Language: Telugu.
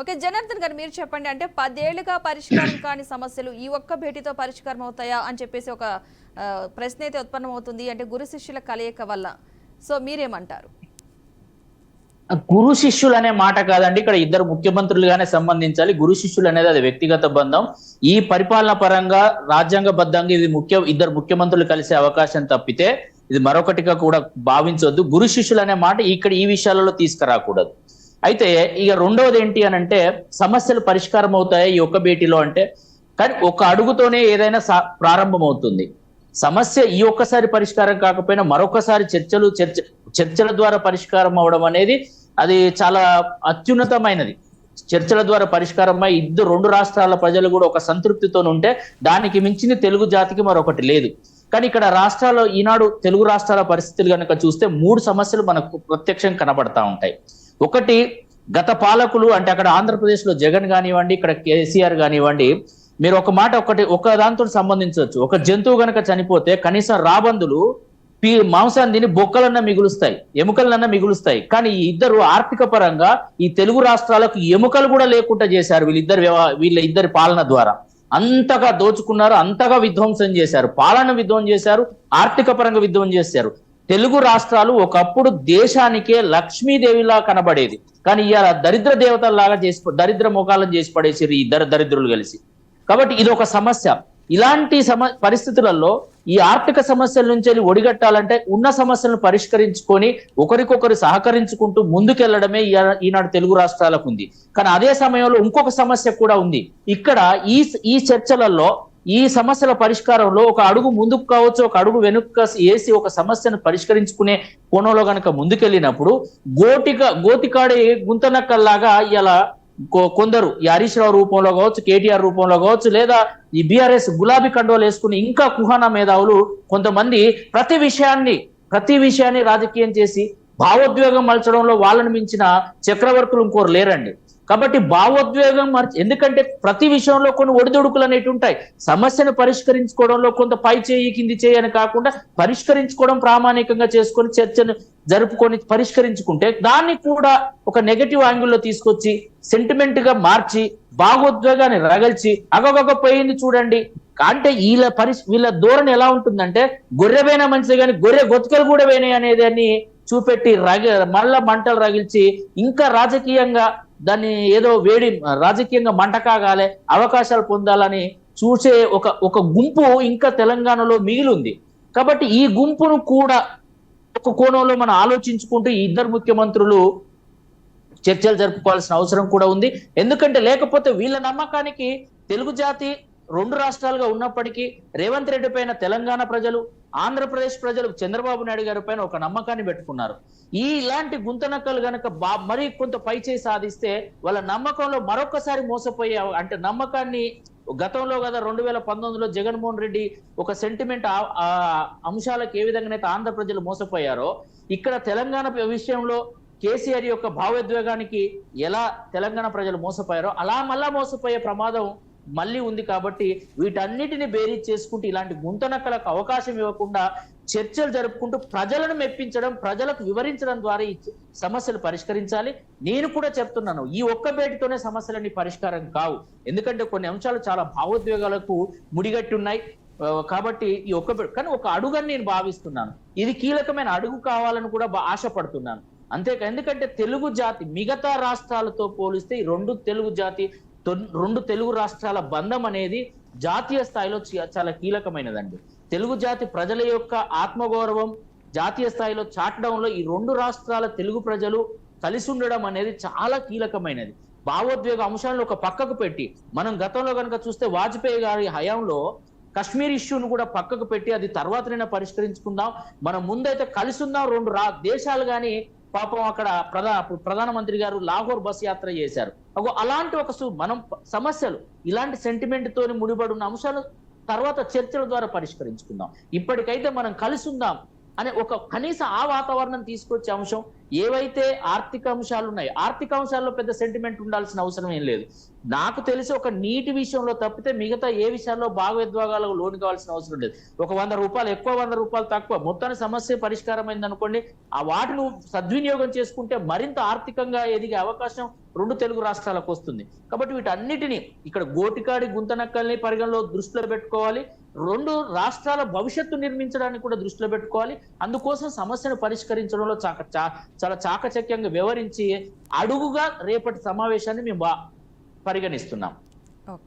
ఓకే జనార్దన్ గారు మీరు చెప్పండి అంటే పదేళ్ళుగా పరిష్కారం కాని సమస్యలు ఈ ఒక్క భేటీతో పరిష్కారం అవుతాయా అని చెప్పేసి ఒక ప్రశ్న అయితే ఉత్పన్నం అవుతుంది అంటే గురు శిష్యుల కలయిక వల్ల. సో మీరేమంటారు? గురు శిష్యులు అనే మాట కాదండి. ఇక్కడ ఇద్దరు ముఖ్యమంత్రులుగానే సంబంధించాలి. గురు శిష్యులు అనేది అది వ్యక్తిగత బంధం. ఈ పరిపాలన పరంగా రాజ్యాంగబద్ధంగా ఇది ముఖ్య ఇద్దరు ముఖ్యమంత్రులు కలిసే అవకాశం తప్పితే ఇది మరొకటిగా కూడా భావించవద్దు గురు శిష్యులు అనే మాట ఇక్కడ ఈ విషయాలలో తీసుకురాకూడదు. అయితే ఇక రెండవది ఏంటి అని అంటే సమస్యలు పరిష్కారం అవుతాయి ఈ ఒక్క భేటీలో అంటే? కానీ ఒక అడుగుతోనే ఏదైనా సా- ప్రారంభమవుతుంది. సమస్య ఈ ఒక్కసారి పరిష్కారం కాకపోయినా మరొకసారి చర్చలు చర్చ చర్చల ద్వారా పరిష్కారం అవడం అనేది అది చాలా అత్యున్నతమైనది. చర్చల ద్వారా పరిష్కారమై ఇద్దరు రెండు రాష్ట్రాల ప్రజలు కూడా ఒక సంతృప్తితో ఉంటే దానికి మించింది తెలుగు జాతికి మరొకటి లేదు. కానీ ఇక్కడ రాష్ట్రాల్లో ఈనాడు తెలుగు రాష్ట్రాల పరిస్థితులు కనుక చూస్తే మూడు సమస్యలు మనకు ప్రత్యక్షం కనబడతా ఉంటాయి. ఒకటి గత పాలకులు అంటే అక్కడ ఆంధ్రప్రదేశ్లో జగన్ కానివ్వండి ఇక్కడ కేసీఆర్ కానివ్వండి మీరు ఒక మాట ఒకటి ఒక దాంతో సంబంధించవచ్చు. ఒక జంతువు గనక చనిపోతే కనీసం రాబందులు పీ మాంసాన్ని తిని బొక్కలన్నా మిగులుస్తాయి ఎముకలన్నా మిగులుస్తాయి. కానీ ఈ ఇద్దరు ఆర్థిక పరంగా ఈ తెలుగు రాష్ట్రాలకు ఎముకలు కూడా లేకుండా చేశారు వీళ్ళిద్దరు వ్యవ- వీళ్ళ ఇద్దరి పాలన ద్వారా. అంతగా దోచుకున్నారు అంతగా విధ్వంసం చేశారు. పాలన విధ్వంసం చేశారు ఆర్థిక పరంగా విధ్వంసం చేశారు. తెలుగు రాష్ట్రాలు ఒకప్పుడు దేశానికే లక్ష్మీదేవిలా కనబడేది. కానీ ఇలా దరిద్ర దేవతల్లాగా చేసి దరిద్ర ముఖాలను చేసి పడేసారు ఈ ఇద్దరు దరిద్రులు కలిసి. కాబట్టి ఇది ఒక సమస్య. ఇలాంటి సమ పరిస్థితులలో ఈ ఆర్థిక సమస్యల నుంచి వెళ్ళి ఒడిగట్టాలంటే ఉన్న సమస్యలను పరిష్కరించుకొని ఒకరికొకరు సహకరించుకుంటూ ముందుకెళ్ళడమే ఈనాడు తెలుగు రాష్ట్రాలకు ఉంది. కానీ అదే సమయంలో ఇంకొక సమస్య కూడా ఉంది. ఇక్కడ ఈ ఈ చర్చలలో ఈ సమస్యల పరిష్కారంలో ఒక అడుగు ముందుకు కావచ్చు ఒక అడుగు వెనుక వేసి ఒక సమస్యను పరిష్కరించుకునే కోణంలో గనక ముందుకెళ్ళినప్పుడు గోటిక గోతికాడే గుంతనక్కల్లాగా ఇలా కొ- కొందరు ఈ హరీష్ రావు రూపంలో కావచ్చు కేటీఆర్ రూపంలో కావచ్చు లేదా ఈ బీఆర్ఎస్ గులాబీ కండోలు వేసుకుని ఇంకా కుహానా మేధావులు కొంతమంది ప్రతి విషయాన్ని ప్రతి విషయాన్ని రాజకీయం చేసి భావోద్వేగం మలచడంలో వాళ్ళని మించిన చక్రవర్తులు ఇంకోరు లేరండి. కాబట్టి భావోద్వేగం మర్చి ఎందుకంటే ప్రతి విషయంలో కొన్ని ఒడిదొడుకులు అనేవి ఉంటాయి. సమస్యను పరిష్కరించుకోవడంలో కొంత పై చేయి కింది చేయి అని కాకుండా పరిష్కరించుకోవడం ప్రామాణికంగా చేసుకొని చర్చను జరుపుకొని పరిష్కరించుకుంటే దాన్ని కూడా ఒక నెగటివ్ యాంగిల్లో తీసుకొచ్చి సెంటిమెంట్గా మార్చి భావోద్వేగాన్ని రగల్చి అగొగ పోయింది చూడండి. అంటే వీళ్ళ పరి వీళ్ళ ధోరణి ఎలా ఉంటుందంటే గొర్రె పోయినా మంచిది కానీ గొర్రె గొతుకలు కూడా పోయినాయి అనేదాన్ని చూపెట్టి రగ మళ్ళా మంటలు రగిల్చి ఇంకా రాజకీయంగా దాన్ని ఏదో వేడి రాజకీయంగా మంట కాగాలే అవకాశాలు పొందాలని చూసే ఒక ఒక గుంపు ఇంకా తెలంగాణలో మిగిలి ఉంది కాబట్టి ఈ గుంపును కూడా ఒక కోణంలో మనం ఆలోచించుకుంటూ ఈ ఇద్దరు ముఖ్యమంత్రులు చర్చలు జరుపుకోవాల్సిన అవసరం కూడా ఉంది. ఎందుకంటే లేకపోతే వీళ్ళ నమ్మకానికి తెలుగు జాతి రెండు రాష్ట్రాలుగా ఉన్నప్పటికీ రేవంత్ రెడ్డి పైన తెలంగాణ ప్రజలు ఆంధ్రప్రదేశ్ ప్రజలు చంద్రబాబు నాయుడు గారి పైన ఒక నమ్మకాన్ని పెట్టుకున్నారు. ఈ ఇలాంటి గుంతనక్కలు గనక బా మరీ కొంత పై సాధిస్తే వాళ్ళ నమ్మకంలో మరొకసారి మోసపోయే అంటే నమ్మకాన్ని గతంలో కదా రెండు వేల పంతొమ్మిదిలో జగన్మోహన్ రెడ్డి ఒక సెంటిమెంట్ అంశాలకు ఏ విధంగానైతే ఆంధ్ర ప్రజలు మోసపోయారో ఇక్కడ తెలంగాణ విషయంలో కేసీఆర్ యొక్క భావోద్వేగానికి ఎలా తెలంగాణ ప్రజలు మోసపోయారో అలా మళ్ళా మోసపోయే ప్రమాదం మళ్ళీ ఉంది కాబట్టి వీటన్నిటిని బేరీజ్ చేసుకుంటూ ఇలాంటి గుంతనక్కలకు అవకాశం ఇవ్వకుండా చర్చలు జరుపుకుంటూ ప్రజలను మెప్పించడం ప్రజలకు వివరించడం ద్వారా ఈ సమస్యలు పరిష్కరించాలి. నేను కూడా చెప్తున్నాను ఈ ఒక్క భేటీతోనే సమస్యలన్నీ పరిష్కారం కావు. ఎందుకంటే కొన్ని అంశాలు చాలా భావోద్వేగాలకు ముడిగట్టి ఉన్నాయి. కాబట్టి ఈ ఒక్క కానీ ఒక అడుగని నేను భావిస్తున్నాను. ఇది కీలకమైన అడుగు కావాలని కూడా ఆశపడుతున్నాను. అంతేకా ఎందుకంటే తెలుగు జాతి మిగతా రాష్ట్రాలతో పోలిస్తే ఈ రెండు తెలుగు జాతి రెండు తెలుగు రాష్ట్రాల బంధం అనేది జాతీయ స్థాయిలో చాలా కీలకమైనదండి. తెలుగు జాతి ప్రజల యొక్క ఆత్మగౌరవం జాతీయ స్థాయిలో చాటడంలో ఈ రెండు రాష్ట్రాల తెలుగు ప్రజలు కలిసి ఉండడం అనేది చాలా కీలకమైనది. భావోద్వేగ అంశాలను ఒక పక్కకు పెట్టి మనం గతంలో కనుక చూస్తే వాజ్పేయి గారి హయాంలో కశ్మీర్ ఇష్యూను కూడా పక్కకు పెట్టి అది తర్వాతనైనా పరిష్కరించుకుందాం మనం ముందైతే కలిసి ఉందాం రెండు రా దేశాలు కానీ పాపం అక్కడ ప్రధా ప్రధానమంత్రి గారు లాహోర్ బస్ యాత్ర చేశారు. అలాంటి ఒక సు- మనం సమస్యలు ఇలాంటి సెంటిమెంట్ తోని ముడిపడి ఉన్న అంశాలు తర్వాత చర్చల ద్వారా పరిష్కరించుకుందాం. ఇప్పటికైతే మనం కలిసి ఉందాం. అనే ఒక కనీస ఆ వాతావరణం తీసుకొచ్చే అంశం ఏవైతే ఆర్థిక అంశాలు ఉన్నాయి ఆర్థిక అంశాల్లో పెద్ద సెంటిమెంట్ ఉండాల్సిన అవసరం ఏం లేదు. నాకు తెలిసి ఒక నీటి విషయంలో తప్పితే మిగతా ఏ విషయాల్లో భాగవిద్వాగాలకు లోన్ కావాల్సిన అవసరం లేదు. ఒక వంద రూపాయలు ఎక్కువ వంద రూపాయలు తక్కువ మొత్తానికి సమస్య పరిష్కారమైంది అనుకోండి ఆ వాటిని సద్వినియోగం చేసుకుంటే మరింత ఆర్థికంగా ఎదిగే అవకాశం రెండు తెలుగు రాష్ట్రాలకు వస్తుంది. కాబట్టి వీటన్నిటిని ఇక్కడ గోటికాడి గుంతనక్కల్ని పరిగణలో దృష్టిలో పెట్టుకోవాలి. రెండు రాష్ట్రాల భవిష్యత్తు నిర్మించడానికి కూడా దృష్టిలో పెట్టుకోవాలి. అందుకోసం సమస్యను పరిష్కరించడంలో చాక చా- చాలా చాకచక్యంగా వివరించి అడుగుగా రేపటి సమావేశాన్ని మేము పరిగణిస్తున్నాం. ఓకే.